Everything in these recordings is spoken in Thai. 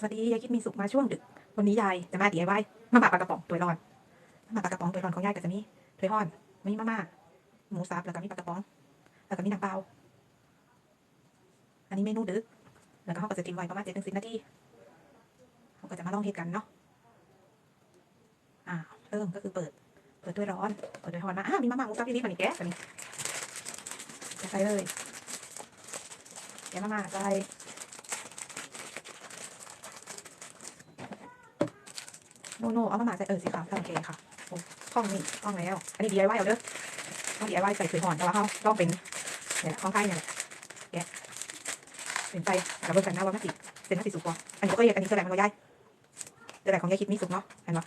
สวัสดียายคิดมีสุขมาช่วงดึก วันนี้ยายจะมา DIY มาหม่าปลากระป๋องตัวร้อนมาหม่าปลากระป๋องตัวร้อนของยายก็จะมีถ้วยห้อนมีมาม่าหมูสับแล้วก็มีปลากระป๋อง แล้วก็มีน้ำเปล่าอันนี้เมนูดึก แล้วก็เขาก็จะทิ้งไว้ประมาณเจ็ดถึงสิบนาทีเขาก็จะมาลองเฮ็ดกันเนาะอ่าเริ่มก็คือเปิด เปิดด้วยร้อน เปิดด้วยร้อนมาอ่ามีมาม่าหมูสับที่นี่มันนี่แก๊สอันนี้จะใส่เลยแกะมาม่าใส่ โนโนเอามาหม่าใส่เออสิค่ะโอเคค่ะโอ้คล่องนี่คล่องแล้ว อันนี้ DIY เอาเด้อต้อง DIY ใส่ถ้วยห่อนแต่ว่าเขาลองเป็นเนี่ยหละของไทยเนี่ยแกเป็นไปกับเบอร์กันนะว่ามันสิเป็นมันสิสุกบ่อันนี้ก็เรียกอันนี้คืออะไรมันก็ย่ายเดี๋ยวอะไรของยายคิดมีสุกเนาะเห็นปะ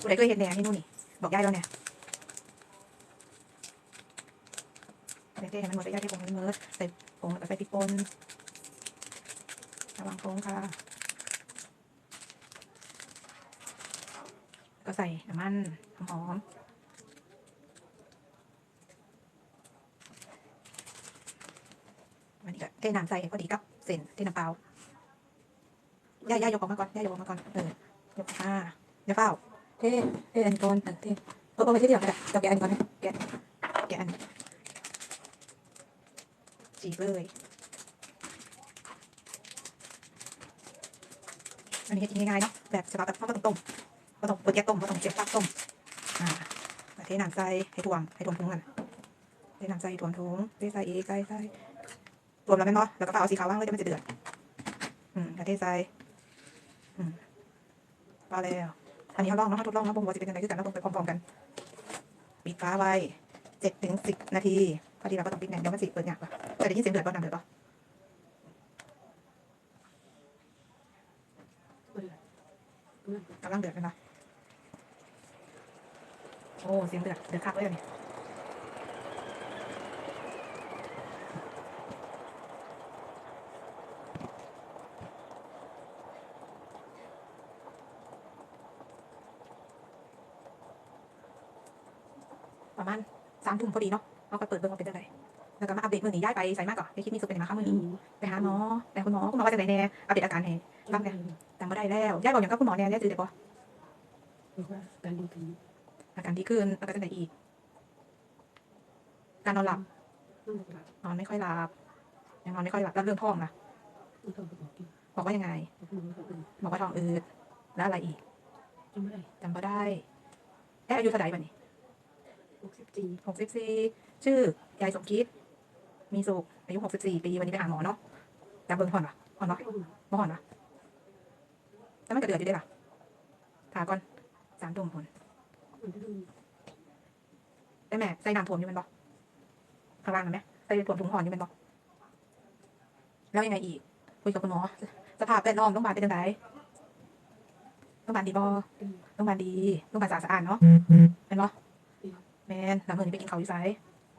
ผู้ใดเคยเห็นแหน่นี่นู่นนี่บอกยายแล้วเนี่ยเดี๋ยวเทให้มันหมดไปย่าที่ผงมันเมิดใส่ผงแล้วก็ใส่พริกป่นระวังโค้งค่ะ ก็ใส่น้ำมันหอมๆวันนี้ก็เทน้ำใส่พอดีกับเส้นเทน้ำเปล่าย่าย่ายกออกมาก่อนย่ายกออกมาก่อนเออยกอ่าอย่าเฝ้าเทเทอันก่อนเออเทเออเอาไปที่เดียวกันแหละจะแกะอันก่อนนะแกะแกะอันจีบเลยอันนี้ก็กินง่ายๆเนาะแบบฉบับแบบไม่ต้องต้ม ไม่ต้องเปิดแก๊สต้มไม่ต้องเจ็บปากต้ม อ่าแล้วเทน้ำใส่ให้ท่วมให้ท่วมถุงกันเทน้ำใส่ท่วมถุงเทใส่อีกใส่ใส่รวมแล้วแม่นเนาะแล้วก็เอาสีขาวว่างเลยเดี๋ยวมันจะเดือด อืมแล้วเทใส่อืมพอแล้วอันนี้เขาลองเนาะเขาทดลองเนาะบ่งว่าจะเป็นยังไงคือกันเราต้องไปพร้อมๆกัน ปิดฟ้าไว้เจ็ดถึงสิบนาที พอดีเราก็ต้องปิดแน่นเดี๋ยวมันสิเปิดยากปะแต่ได้ยินเสียงเดือดป่ะน้ำเดือดป่ะกำลังเดือดเลยนะ โอ้เสียงเดือดเดือดคักเลยอันนี่ประมาณสามทุ่มพอดีเนาะเราก็เปิดเบิ่งว่าเป็นจังไดแล้วก็มาอัปเดตมือนี้ย้ายไปใส่มากก่อนไม่คิดมีสุขเป็นยังไงคะมือนี้ไปหาหมอแต่คุณหมอคุณหมอว่าจังไดแน่อัปเดตอาการให้ฟังแน่จำไม่ได้แล้วย้ายบอกอย่างกับคุณหมอแน่ย้ายจือเด็กบ่ว่าการดูถึง อาการดีขึ้นแล้วก็จังไดอีก การนอนหลับต้องหลับนอนไม่ค่อยหลับยังนอนไม่ค่อยหลับแล้วเรื่องท้องนะต้องต้องบอกกินบอกว่ายังไงบอกมือกับอื่นบอกว่าท้องอืดแล้วอะไรอีกจำไม่ได้จำไม่ได้แอะอายุเท่าไหร่บัดนี้หกสิบสี่หกสิบสี่ชื่อยายสมคิด มีสุขอายุหกสิบสี่ปีวันนี้ไปหาหมอเนาะแต่เบิ่งห่อนปะห่อนปะต้องหลับบ่ห่อนปะแต่มันก็เดือดอยู่เด้ล่ะถาก่อนสามตุ่มผลมันจะดู ได้แม่ใส่น้ำถ่วมอยู่แมันบ่ข้างล่างเห็นไหมใส่ถ่วมถุงห่อนอยู่แมันบ่แล้วยังไงอีกคุยกับคุณหมอสภาพแวดล้อมโรงพยาบาลเป็นยังไงโรงพยาบาลดีบ่ดีโรงพยาบาลดีโรงพยาบาลสะอาดสะอาดเนาะเป็นบ่แมนแล้วมื้อนี้ไปกินข้าวอยู่ไส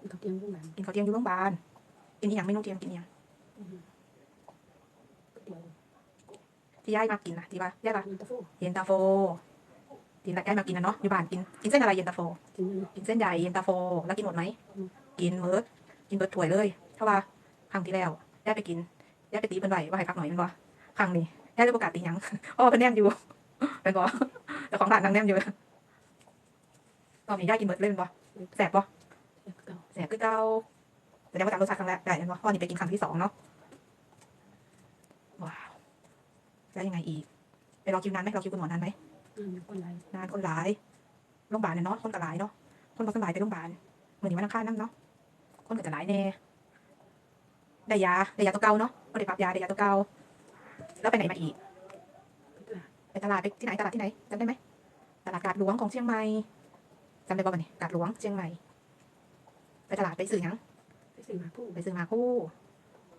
เขาเตียมพวกนั้นกินข้าวเที่ยงอยู่โรงพยาบาลกินอีหยังเมนูเที่ยงกินอีหยังเดี๋ยวที่ยายมากินนะที่ว่าย่ายว่ามันตะเย็นตาโฟ กินแล้วยายมากินนะเนาะอยู่บ้านกินกินเส้นอะไรเย็นตาโฟ กินเส้นใหญ่เย็นตาโฟ แล้วกินหมดไหม กินเมิร์ดกินเบิร์ดถ้วยเลยเพราะว่าครั้งที่แล้วย่ไปกินย่ไปตีเพิ่นไหวว่าให้พักหน่อยมันบ่ครั้งนี้ย่ได้ประกาศตีหยังเพราะว่าเพิ่นแนมอยู่เป็นบ่แต่ของร้านนางแนมอยู่ตอนนี้ย่ากินเบิร์ดเลยแมันบ่แสบบ่แสบคือเก่าแสดงว่าจำรสชาติครั้งแรกได้แมันบ่เพอนนี้ไปกินครั้งที่สองเนาะว้าวแล้วยังไงอีกไปรอคิวนานไหมรอคิวคุณหมอนานไหม คนไรนานคนหลายโรงพยาบาลเนี่ยเนาะคนก็หลายเนาะคนบ่สำบายไปโรงพยาบาลเหมือนนี้วันอังคารนั่เนาะคนก็จะหลายแน่ได้ยาได้ยาตัวเก่าเนาะก็ได้ปรับยาได้ยาตัวเก่าแล้วไปไหนมาอีกไปตลาดไปที่ไหนตลาดที่ไหนจำได้ไหมตลาดกาดหลวงของเชียงใหม่จำได้ป่ะวันนี้กาดหลวงเชียงใหม่ไปตลาดไปซื้อหยังไปซื้อมาผู้ไปซื้อมาคู่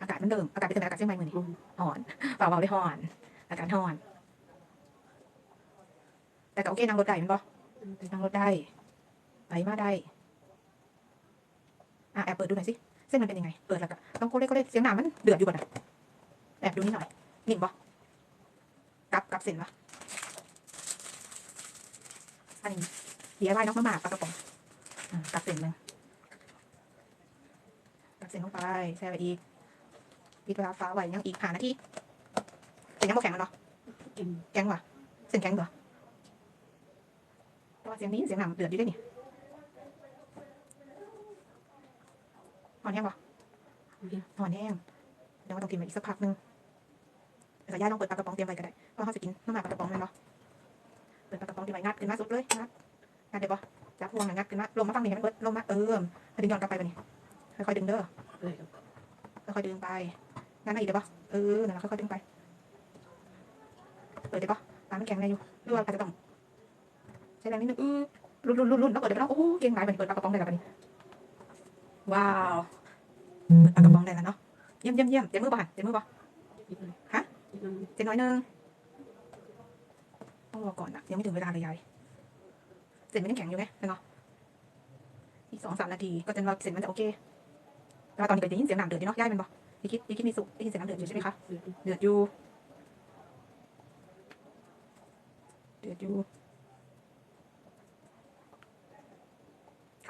อากาศมันเดิมอากาศเป็นจังไงอากาศเชียงใหม่มือนี้ห้องห่อนเปล่าเบาได้ห่อน อากาศห่อน แต่ก็โอเคนั่งรถได้แมันบ่นั่งรถได้ ไปมาได้ อะแอบเปิดดูหน่อยสิ เส้นมันเป็นยังไง เปิดแล้วก็ต้องโคเล่โคเล่เสียงหนามันเดือดอยู่ก่อนนะแอบดูนิดหน่อย นิ่งปะกลับกลับเส้นปะอันนี้เดี๋ยวไว้น้องมาหมาปลากระป๋องอะกลับเส้นหนึ่งกลับเส้นลงไปแช่ไปอีกปิดเวลาฟ้าไว้ยังอีกหานาทีเป็นยังบ่แข็งแล้วเนาะเก่งแข็งว่ะเส้นแข็งเหรอ แต่ว่าเสียงนี้เสียงหนังเดือดอยู่ด้วยนี่อ่อนแห้งป่ะเรียนอ่อนแห้งเดี๋ยวเราต้องกินไปอีกสักพักหนึงแต่ย่าลองเปิดปลากระป๋องเตรียมไว้ก็ได้เพราะเขาจะกินน้ำมันปลากระป๋องแมันเนาะเปิดปลากระป๋องเตรียมไว้งัดขึ้นมาสุดเลยงัดงัดเดี๋ยวป่ะจับพวงน่ะงัดขึ้นมาลงมาฟังนี่ให้มันเบิดลงมาเออให้ดึงย้อนกลับไปป่ะนี่ค่อยๆดึงเด้อเลยครับค่อยๆดึงไปงั้นมาอีกเดี๋ยวป่ะเออนั่นแหละค่อยๆดึงไปเปิดเดี๋ยวป่ะปลามันแข็งแรงอยู่หรือว่าอาจจะต้อง ใช้แรงนิดนึงอือรุ่นรุ่นรุ่นรุ่นแล้วเปิดเดี๋ยวไปแล้วโอ้เก่งหลายไปเปิดปากระป๋องได้แล้วปะนี่ว้าวเปิดปากระป๋องได้แล้วเนาะเยี่ยมเยี่ยมเยี่ยมเจ็บมือป่ะเจ็บมือป่ะฮะเจ็บน้อยนึงต้องรอก่อนอะยังไม่ถึงเวลาเลยยายเสร็จมันยังแข็งอยู่ไงเนาะอีกสองสามนาทีก็จะว่าเสร็จมันจะโอเคแต่ว่าตอนนี้ก็ได้ยินเสียงน้ำเดือดอยู่เนาะยายเป็นป่ะยี่คิดยี่คิดมีสุกได้ยินเสียงน้ำเดือดอยู่ใช่ไหมคะเดือดเดือดอยู่เดือดอยู่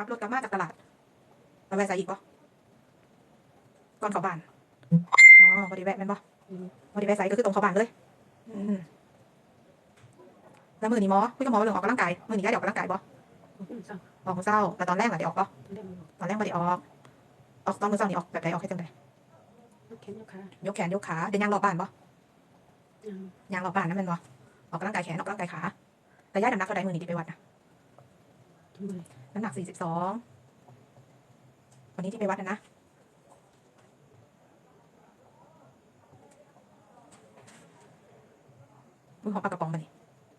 ขับรถกลับมาจากตลาดมาแวะใส่อีกปะก่อนเข้าบ้าน อ๋อพอดีแวะแม่นปะพอดีแวะใส่ก็คือตรงเข้าบ้านเลยอืมแล้วมือนี่หมอคุยกับหมอเรื่องออกกำลังกายมือนี่ย้ายได้ออกกำลังกายปะผมเศร้าออกมื้อเช้าแต่ตอนแรกอะได้ออกปะเล่นตอนแรกไม่ได้ออก ออกตอนมื้อเช้านี่ออกแบบไหนออกแค่จังไดยกแขนยกขายกแขนยกขาเดินย่างรอบบ้านปะยังยางรอบบ้านนั่นแมันบ่ออกกำลังกายแขนออกกำลังกายขาแต่ย้ายน้ำหนักเท่าใดมือนี้ที่ไปวัดนะทุ่มเลย น้ำหนักสี่สิบสองวันนี้ที่ไปวัดนะนะ มือของปากกระป๋องมาดิ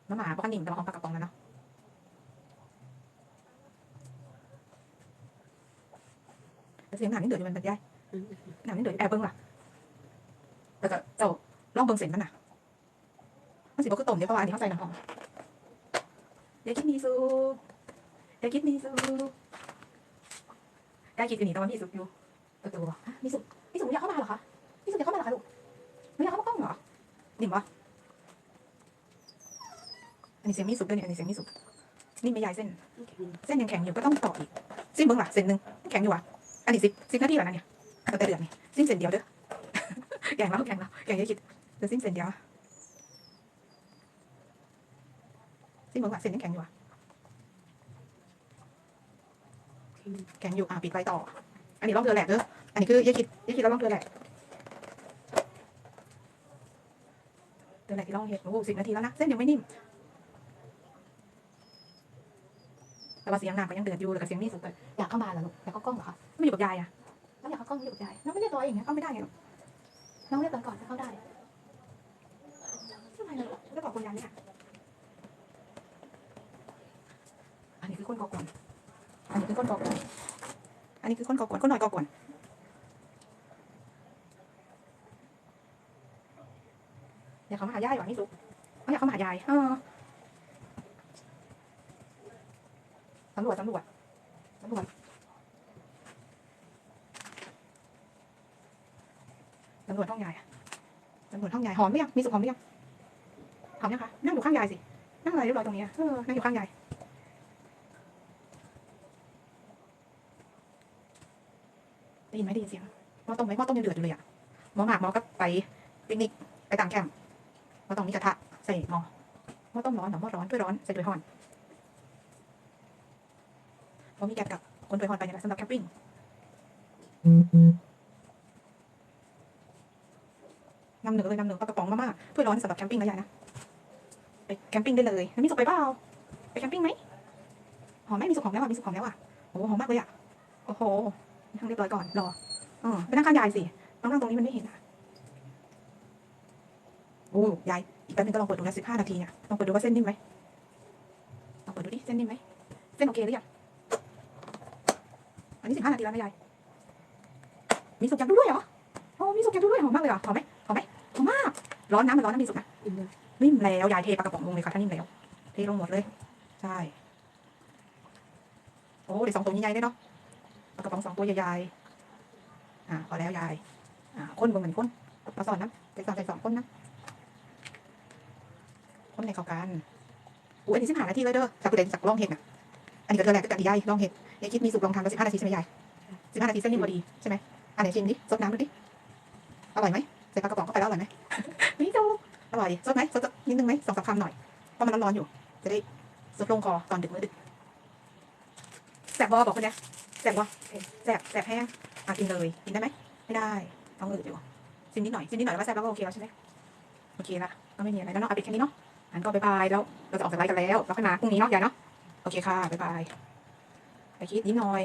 น้ำหมาปกติแต่ว่าของปากกระป๋องแล้วเนาะแต่เสียงหนังนี่เดือดอยู่มันเป็นย้ายหนังนี่เดือดแอบเบิ้งล่ะแล้วก็เจ้าลองเบิ้งเส้นมันน่ะมันสิบ่คือต้มเดี๋ยเพราะว่าอันนี้เข้าใส่น้ำหอมเดี๋ยวคิดมีซุป ยวคิดมีซุปได้คิดอยู่นี่แต่ว่ามีซุปอยู่ประตูบอกฮะมีซุปมีซุปอยากเข้ามาเหรอคะมีซุปอยากเข้ามาเหรอคะลูกไม่อยากเข้ามากล้องเหรอนิ่มวะอันนี้เสียงมีซุปด้วยเนี่ยอันนี้เสียงมีซุปนี่ไม่ใหญ่เส้นแข็งเส้นยังแข็งอยู่ก็ต้องต่ออีกซิมเบิ้งล่ะเส้นหนึ่งแข็งอยู่อะอันนี้สิบสิบนาทีแล้วนะเนี่ยเอาแต่เดือดนี่ซิมเส้นเดียวเด้อแข็งแล้วแข็งแล้วแข็งเยอะคิดเดี๋ยวซิมเส้นเดียวซิมเบิ้งล่ะเส้นยังแข็งอยู่อะ แข็งแข็งอยู่อะปิดไฟต่อ อันนี้ลองเดือแหลกเด้ออันนี้คือยายคิดยายคิดแล้วลองเดือแหลกเดือแหลกที่ลองเห็ดโอ้โหสิบนาทีแล้วนะเส้นยังไม่นิ่มแต่ว่าเสียงน้ำก็ยังเดือดอยู่แล้วก็เสียงนี่สุดเลยอยากเข้ามาเหรอลูกอยากเข้ากล้องเหรอคะไม่อยู่กับยายอะน้องอยากเข้ากล้องไม่อยู่กับยายน้องไม่เรียกตัวเองไงเข้าไม่ได้ไงลูกน้องเรียกตัวก่อนจะเข้าได้ทำไมล่ะลูกจะบอกคุณยายเนี่ยอันนี้คือคนก่อกวน อันนี้คือคนก่อกวนอันนี้คือคนก่อกวนคนหน่อยก่อกวนอยากเขามาหายายหรอนี่สุกเขาอยากเขามาหายายเออสำรวจสำรวจสำรวจสำรวจห้องยายอะสำรวจห้องยายหอมหรือยังมีสุกหอมหรือยังหอมยังคะนั่งอยู่ข้างยายสิ นั่งอะไรเรียบร้อยตรงนี้เออนั่งอยู่ข้างยาย ได้ยินไหมได้ยินเสียงหม้อต้มไหมหม้อต้มยังเดือดอยู่เลยอะหม้อหมากหม้อก็ไปปิกนิกไปต่างแคมป์หม้อต้มมีกระทะใส่หม้อหม้อต้มร้อนหรอหม้อร้อนถ้วยร้อนใส่ถ้วยร้อนผมมีแกะกับคนไปฮอนไปเนี่ยแหละสำหรับแคมปิ้งนำเหนือเลยนำเหนือปลากระป๋องมาม่าถ้วยร้อนสำหรับแคมปิ้งนะยายนะไปแคมปิ้งได้เลยแล้วมีสุกไปเปล่าไปแคมปิ้งไหมหอมไหมมีสุกหอมแล้วอะมีสุกหอมแล้วอะโอ้โหหอมมากเลยอะโอ้โห นั่งเรียบร้อยก่อนรอเออไปนั่งข้างยายสิน้องนั่งตรงนี้มันไม่เห็นอะโอ้ยายอีกแป๊บนึงก็ลองเปิดดูนะสิบห้านาทีเนี่ยลองเปิดดูว่าเส้นนิ่มไหมลองเปิดดูดิเส้นนิ่มไหมเส้นโอเคหรือยังอันนี้สิบห้านาทีแล้วนะยายมีสุกอยากดูด้วยเหรอโอ้มีสุกอยากดูด้วยหอมมากเลยเหรอหอมไหมหอมไหมหอมมากร้อนน้ำมันร้อนนะมีสุกนะอิ่มเลยนิ่มแล้วยายเทปลากระป๋องลงเลยค่ะถ้านิ่มแล้วเทลงหมดเลย ใช่โอ้เดี๋ยวสองตัวใหญ่ๆได้เนาะปลาก ระป๋องสองตัวใหญ่ๆอ่าพอแล้วยายอ่าคนบิ่เหมือนคนมาสอนนะใจสอนใจสองคนนะคนในเข้ากันอู้อันนี้สิบห้านาทีเลยเด้อจากประเด็นจากลองเห็ดน่ะอันนี้ก็เธอแรกก็กันดียายลองเห็ดยายคิดมีสุกลองทำแล้วสิบห้านาทีใช่ไหมยายสิบห้านาทีเส้นนิ่มพอดีใช่ไหมอันไหนชิมดิซดน้ำดูดิอร่อยไหมใส่ปลากระป๋องเข้าไปแล้วอร่อยไหมนี่ดูอร่อยสดไหมสดนิดนึงไหมสองสามคำหน่อยเพราะมันร้อนๆอยู่ จะได้สดลงคอตอนดึกมื้อดึกแสบบอบอกคนเนี้ย แสบวะแสบแสบแห้งอะกินเลยกินได้ไหมไม่ได้ต้องอืดอยู่ซิมนิดหน่อยซิมนิดหน่อยแล้วก็แสบแล้วก็โอเคแล้วใช่ไหมโอเคละก็ไม่มีอะไรแล้วเนาะเอาไปแค่นี้เนาะงั้นก็บายบายแล้วเราจะออกจากไลฟ์กันแล้วเราค่อยมาพรุ่งนี้เนาะยายเนาะโอเคค่ะบายบายไปคิดนิดหน่อย